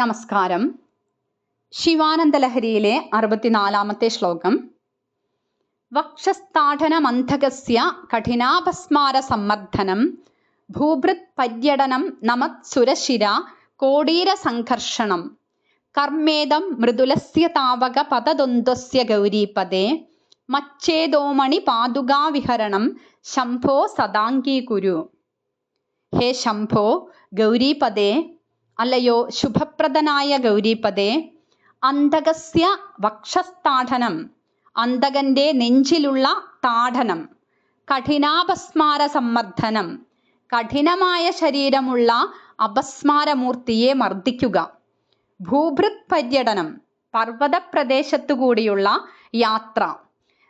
നമസ്കാരം. ശിവാനന്ദ ലഹരിയിലെ അറുപത്തിനാലാമത്തെ ശ്ലോകം. വക്ഷസ്ഥാഠനമന്ധകസ്യ കഠിനാപസ്മാര സമ്മർദ്ദനം ഭൂഭൃത് പര്യടനം നമത് സുരശിര കോടീര സംഘർഷണം കർമ്മേദം മൃദുലസ്യ താവക പദദ്വന്ദ്വസ്യ ഗൗരീപദേ മച്ചേദോമണി പാതുകാവിഹരണം ശംഭോ സദാംഗീകുരു ഹേ ശംഭോ ഗൗരീപദേ അല്ലയോ? ശുഭപ്രദനായ ഗൗരീപദേ അന്തകസ്യ വക്ഷസ്ഥാഠനം അന്തകന്റെ നെഞ്ചിലുള്ള താഠനം കഠിനാപസ്മാര സമ്മർദ്ദനം കഠിനമായ ശരീരമുള്ള അപസ്മാരമൂർത്തിയെ മർദ്ദിക്കുക. ഭൂഭൃത് പര്യടനം പർവത കൂടിയുള്ള യാത്ര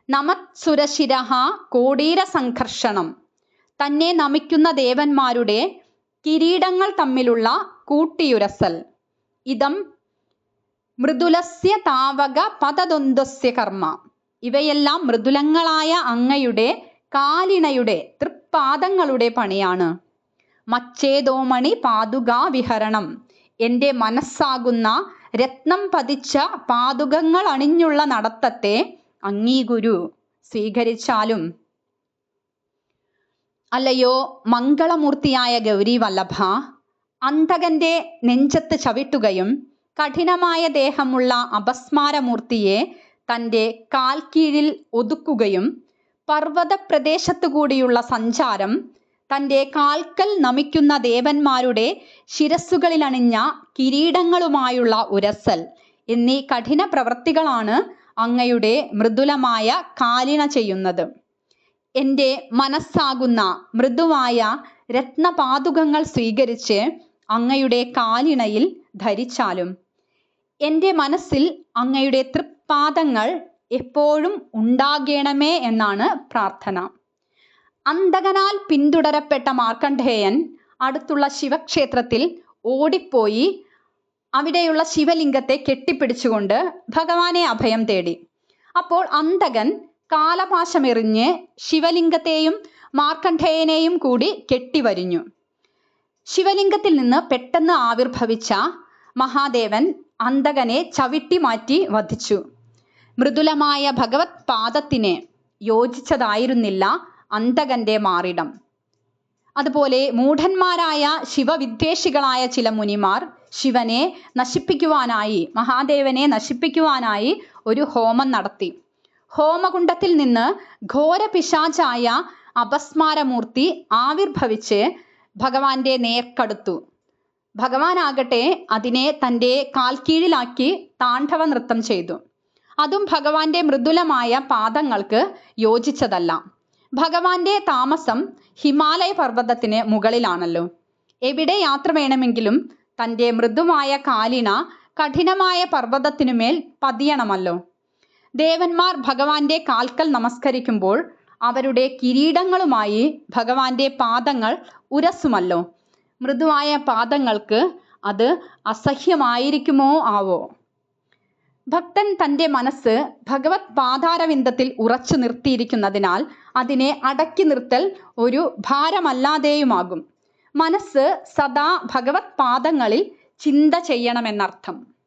നമത് സുരശിരഹ കോടീര സംഘർഷണം തന്നെ നമിക്കുന്ന ദേവന്മാരുടെ കിരീടങ്ങൾ തമ്മിലുള്ള കൂട്ടിയുരസൽ. ഇതം മൃദുലസ്യ താവക പദദ്വന്ദ്വസ്യ കർമ്മ. ഇവയെല്ലാം മൃദുലങ്ങളായ അങ്ങയുടെ കാലിണയുടെ തൃപ്പാദങ്ങളുടെ പണിയാണ്. മച്ചേതോമണി പാതുകാ വിഹരണം. എന്റെ മനസ്സാകുന്ന രത്നം പതിച്ച പാതുകങ്ങൾ അണിഞ്ഞുള്ള നടത്തത്തെ അംഗീകുരു സ്വീകരിച്ചാലും. അല്ലയോ മംഗളമൂർത്തിയായ ഗൗരി വല്ലഭ അന്തകന്റെ നെഞ്ചത്ത് ചവിട്ടുകയും കഠിനമായ ദേഹമുള്ള അപസ്മാരമൂർത്തിയെ തന്റെ കാൽക്കീഴിൽ കീഴിൽ ഒതുക്കുകയും പർവത പ്രദേശത്തുകൂടിയുള്ള സഞ്ചാരം തന്റെ കാൽക്കൽ നമിക്കുന്ന ദേവന്മാരുടെ ശിരസ്സുകളിലണിഞ്ഞ കിരീടങ്ങളുമായുള്ള ഉരസൽ എന്നീ കഠിന പ്രവൃത്തികളാണ് അങ്ങയുടെ മൃദുലമായ കാലിന ചെയ്യുന്നത്. എന്റെ മനസ്സാകുന്ന മൃദുവായ രത്നപാതുകങ്ങൾ സ്വീകരിച്ച് അങ്ങയുടെ കാലിണയിൽ ധരിച്ചാലും. എന്റെ മനസ്സിൽ അങ്ങയുടെ തൃപ്പാദങ്ങൾ എപ്പോഴും ഉണ്ടാകേണമേ എന്നാണ് പ്രാർത്ഥന. അന്തകനാൽ പിന്തുടരപ്പെട്ട മാർക്കണ്ഡേയൻ അടുത്തുള്ള ശിവക്ഷേത്രത്തിൽ ഓടിപ്പോയി അവിടെയുള്ള ശിവലിംഗത്തെ കെട്ടിപ്പിടിച്ചുകൊണ്ട് ഭഗവാനെ അഭയം തേടി. അപ്പോൾ അന്തകൻ കാലപാശമെറിഞ്ഞ് ശിവലിംഗത്തെയും മാർക്കണ്ഡേയനെയും കൂടി കെട്ടിവരിഞ്ഞു. ശിവലിംഗത്തിൽ നിന്ന് പെട്ടെന്ന് ആവിർഭവിച്ച മഹാദേവൻ അന്തകനെ ചവിട്ടി മാറ്റി വധിച്ചു. മൃദുലമായ ഭഗവത് പാദത്തിന് യോജിച്ചതായിരുന്നില്ല അന്തകന്റെ മാറിടം. അതുപോലെ മൂഢന്മാരായ ശിവവിദ്വേഷികളായ ചില മുനിമാർ ശിവനെ നശിപ്പിക്കുവാനായി മഹാദേവനെ നശിപ്പിക്കുവാനായി ഒരു ഹോമം നടത്തി. ഹോമകുണ്ടത്തിൽ നിന്ന് ഘോര പിശാചായ അപസ്മാരമൂർത്തി ആവിർഭവിച്ച് ഭഗവാന്റെ നേർക്കടുത്തു. ഭഗവാനാകട്ടെ അതിനെ തന്റെ കാൽക്കീഴിലാക്കി താണ്ഡവ നൃത്തം ചെയ്തു. അതും ഭഗവാന്റെ മൃദുലമായ പാദങ്ങൾക്ക് യോജിച്ചതല്ല. ഭഗവാന്റെ താമസം ഹിമാലയ പർവതത്തിന് മുകളിലാണല്ലോ. എവിടെ യാത്ര വേണമെങ്കിലും തന്റെ മൃദുവായ കാലിന കഠിനമായ പർവതത്തിനുമേൽ പതിയണമല്ലോ. ദേവന്മാർ ഭഗവാന്റെ കാൽക്കൽ നമസ്കരിക്കുമ്പോൾ അവരുടെ കിരീടങ്ങളുമായി ഭഗവാന്റെ പാദങ്ങൾ ഉരസുമല്ലോ. മൃദുവായ പാദങ്ങൾക്ക് അത് അസഹ്യമായിരിക്കുമോ ആവോ? ഭക്തൻ തന്റെ മനസ്സ് ഭഗവത് പാതാരവിന്ദത്തിൽ ഉറച്ചു നിർത്തിയിരിക്കുന്നതിനാൽ അതിനെ അടക്കി നിർത്തൽ ഒരു ഭാരമല്ലാതെയുമാകും. മനസ്സ് സദാ ഭഗവത് പാദങ്ങളിൽ ചിന്ത ചെയ്യണമെന്നർത്ഥം.